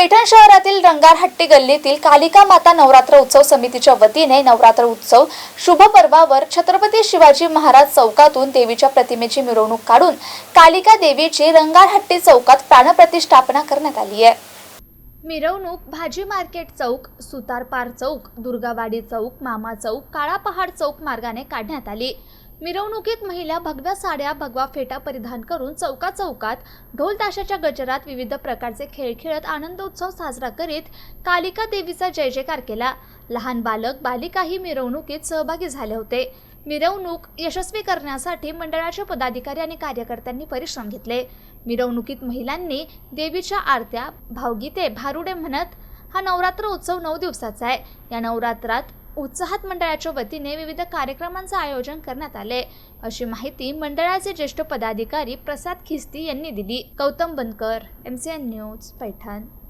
पैठण शहरातील रंगारहट्टी गल्लीतील कालिका माता नवरात्र उत्सव समितीच्या वतीने नवरात्र उत्सव शुभ पर्वावर छत्रपती शिवाजी महाराज चौकातून देवीच्या प्रतिमेची मिरवणूक काढून कालिका देवीची रंगारहट्टी चौकात प्राणप्रतिष्ठापना करण्यात आली आहे. मिरवणूक भाजी मार्केट चौक सुतारपार चौक दुर्गावाडी चौक मामा चौक काळा पहाड चौक मार्गाने काढण्यात आली. मिरवणुकीत महिला भगव्या साड्या भगवा फेटा परिधान करून चौका चौकात ढोल ताशाच्या गजरात विविध प्रकारचे खेळ खेळत आनंद उत्सव साजरा करीत कालिका देवीचा जय जयकार केला. लहान बालक बालिकाही मिरवणुकीत सहभागी झाले होते. मिरवणूक यशस्वी करण्यासाठी मंडळाचे पदाधिकारी आणि कार्यकर्त्यांनी परिश्रम घेतले. मिरवणुकीत महिलांनी देवीच्या आरत्या भावगीते भारुडे म्हणत हा नवरात्र उत्सव नऊ दिवसाचा आहे. या नवरात्रात उत्साहात मंडळाच्या वतीने विविध कार्यक्रमांचं आयोजन करण्यात आले. अशी माहिती मंडळाचे ज्येष्ठ पदाधिकारी प्रसाद खिस्ती यांनी दिली. Gautam Bankar M C N news Paithan.